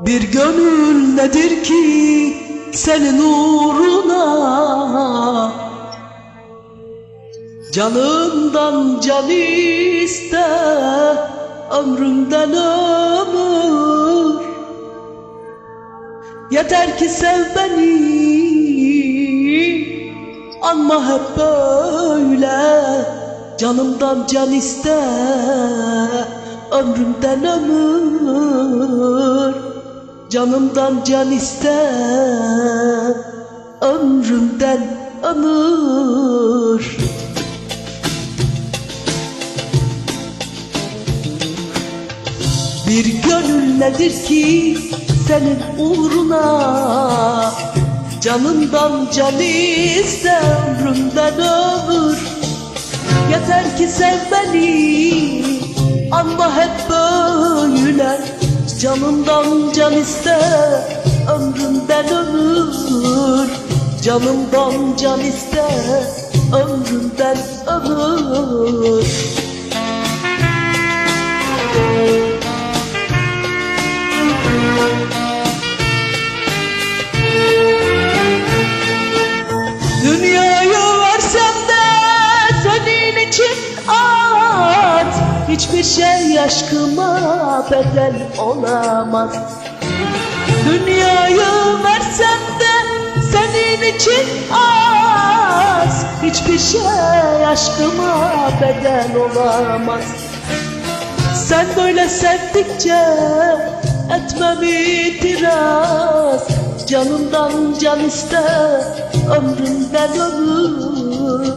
Bir gönül nedir ki senin uğruna? Canımdan can iste Ömrümden ömür. Yeter ki sev beni Anma hep böyle. Canımdan can iste Ömrümden ömür Canımdan can iste Ömrümden ömür. Bir gönül nedir ki senin uğruna? Canımdan can iste ömrümden ömür. Yeter ki sev beni Anma hep böyle Canımdan can iste Ömrümden ömür. Canımdan can iste Ömrümden ömür Hiçbir şey aşkıma bedel olamaz. Dünyayı versem de senin için az. Hiçbir şey aşkıma bedel olamaz. Sen böyle sevdikçe etmem itiraz. Canımdan can iste ömrümden ömür.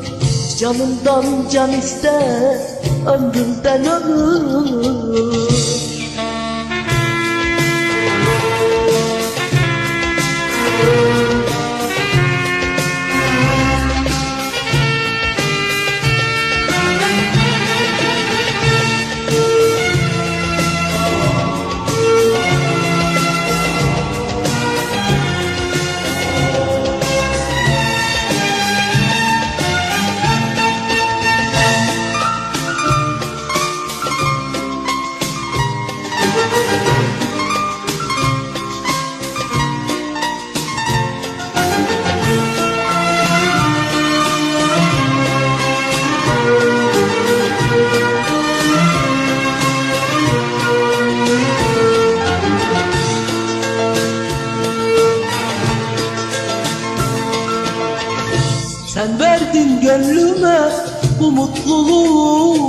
Canımdan can iste ömrümden ömür Sen verdin gönlüme bu mutluluğu.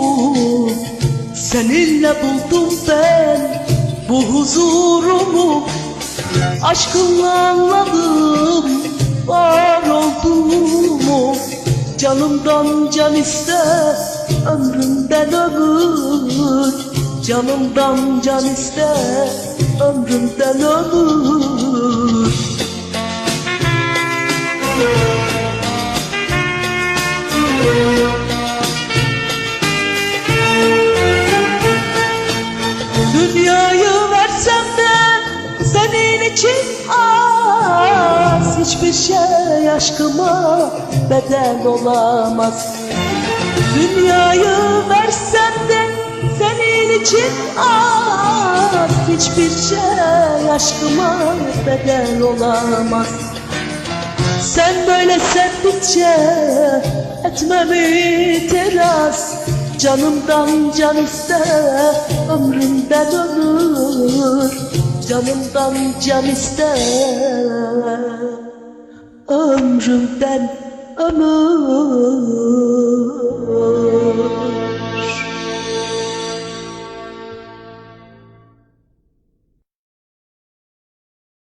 Seninle buldum ben bu huzurumu. Aşkınla anladım var olduğumu. Canımdan can iste ömrümden ömür. Canımdan can iste ömrümden ömür Dünyayı versem de senin için az. Hiçbir şey aşkıma bedel olamaz. Dünyayı versem de senin için az. Hiçbir şey aşkıma bedel olamaz. Sen böyle sevdikçe etmem itiraz Canımdan can iste ömrümden ömür. Canımdan can iste ömrümden ömür